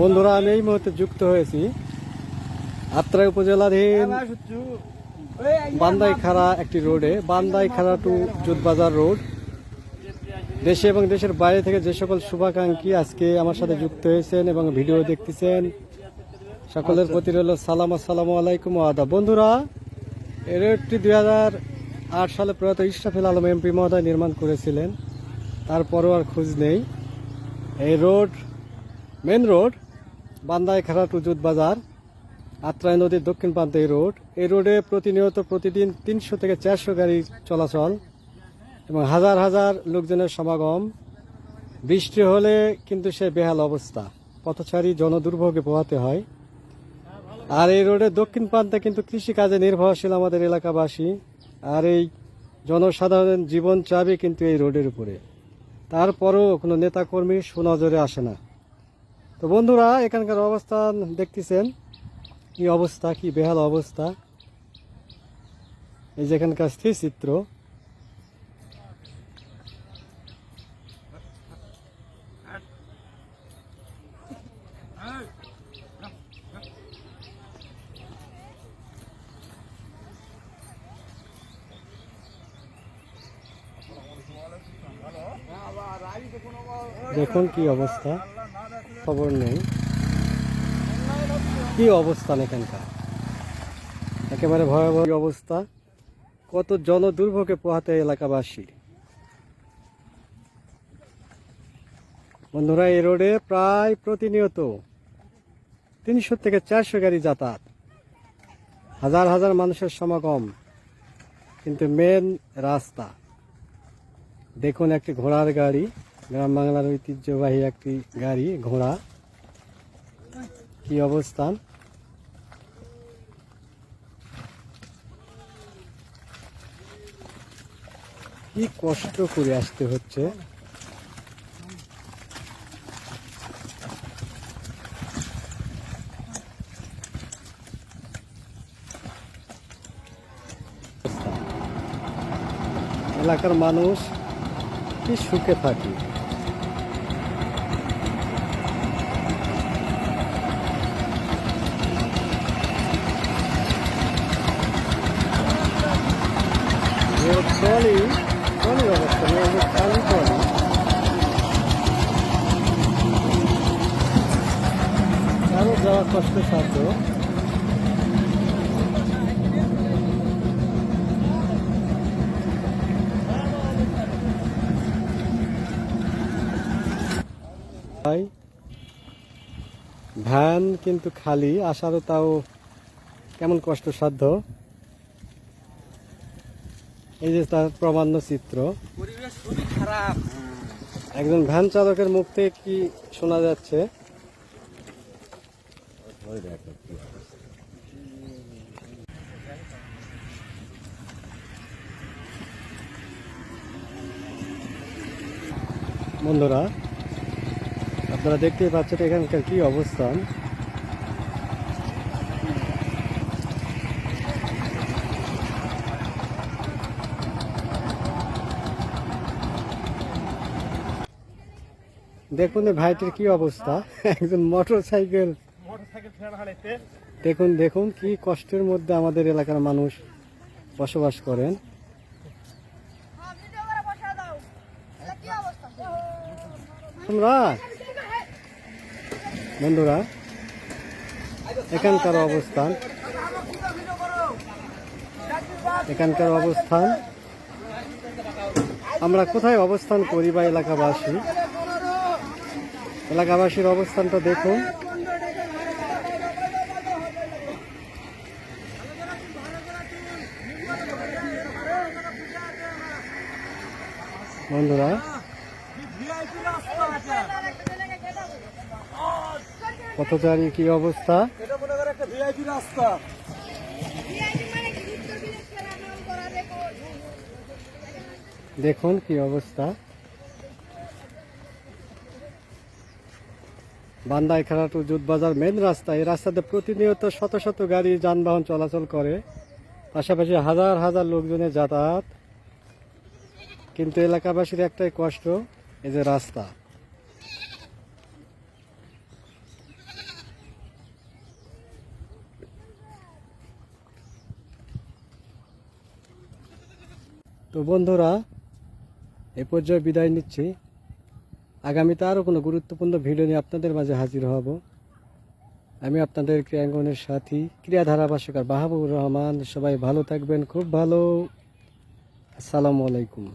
বন্ধুরা, আমি এই মুহূর্তে যুক্ত হয়েছি। আত্রাই উপজেলাধীন বান্দাই খাড়া একটি রোডে বান্দাই খাড়া টু জুতবাজার রোড। দেশে এবং দেশের বাইরে থেকে যে সকল শুভাকাঙ্ক্ষী আজকে আমার সাথে যুক্ত হয়েছেন এবং ভিডিও দেখতেছেন, সকলের প্রতি রইল সালাম, আসসালামু আলাইকুম আদা বন্ধুরা, এই রোডটি দুই হাজার আট সালে প্রয়াত ইশরাফিল আলম এমপি মহোদয় নির্মাণ করেছিলেন, তারপরও আর খোঁজ নেই। এই রোড মেন রোড, বান্দাই খাড়া টু জুত বাজার, আত্রাই নদীর দক্ষিণ প্রান্তে এই রোড। এই রোডে প্রতিনিয়ত প্রতিদিন তিনশো থেকে চারশো গাড়ি চলাচল এবং হাজার হাজার লোকজনের সমাগম। বৃষ্টি হলে কিন্তু সে বেহাল অবস্থা। পথচারী জনদুর্ভোগে পোহাতে হয়। আর এই রোডের দক্ষিণ প্রান্তে কিন্তু কৃষিকাজে নির্ভরশীল আমাদের এলাকাবাসী। আর এই জনসাধারণের জীবন চাবি কিন্তু এই রোডের উপরে। তারপরও কোনো নেতাকর্মী সুনজরে আসে না। তো বন্ধুরা, এখানকার অবস্থান দেখতেছেন? কি অবস্থা, কি বেহাল অবস্থা? এই যে এখানকার স্থির চিত্র দেখুন কি অবস্থা। খবর নেই। কি অবস্থান এখানকার? একেবারে ভয়াবহ অবস্থা। কত জন দুর্ভোগে পোহাতে এলাকাবাসী। বন্ধুরা, এই রোডে প্রায় প্রতিনিয়ত তিনশো থেকে চারশো গাড়ি যাতায়াত। হাজার হাজার মানুষের সমাগম, কিন্তু মেন রাস্তা। দেখুন একটি ঘোড়ার গাড়ি। গ্রাম বাংলার ঐতিহ্যবাহী একটি গাড়ি, ঘোড়া। কি অবস্থান কি কষ্ট করে আসতে হচ্ছে? এলাকার মানুষ কি সুখে থাকে? খালি যাওয়া কষ্ট সাধ্য ভ্যান কিন্তু খালি আসারও তাও কেমন কষ্টসাধ্য এই যে তার প্রমাণ্য চিত্র। একজন ভ্যান চালকের মুখ থেকে কি শোনা যাচ্ছে? বন্ধুরা, আপনারা দেখতেই পাচ্ছেন এখানকার কি অবস্থান। দেখুন ভাইটির কি অবস্থা। একজন মোটর সাইকেল দেখুন দেখুন কি কষ্টের মধ্যে আমাদের এলাকার মানুষ বসবাস করেন। তোমরা? বন্ধুরা এখানকার অবস্থান। এখানকার অবস্থান। আমরা কোথায় অবস্থান করি বা এলাকাবাসী? এলাকাবাসীর অবস্থানটা দেখুন। বন্ধুরা পথচারী কি অবস্থা? দেখুন মনে করে বান্দাইখানা টু জুতবাজার মেন রাস্তা এই রাস্তাতে প্রতিনিয়ত শত শত গাড়ি যানবাহন চলাচল করে। পাশাপাশি হাজার হাজার লোকজনের যাতায়াত। কিন্তু এলাকাবাসীর একটাই কষ্ট, এই যে রাস্তা। তো বন্ধুরা, এ পর্যায়ে বিদায় নিচ্ছি। আগামীতে আরও কোনো গুরুত্বপূর্ণ ভিডিও নিয়ে আপনাদের মাঝে হাজির হব। আমি আপনাদের ক্রিয়াঙ্গনের সাথী ক্রিয়াধারা ভাষ্যকার বাহাবুর রহমান। সবাই ভালো থাকবেন, খুব ভালো। আসসালামু আলাইকুম।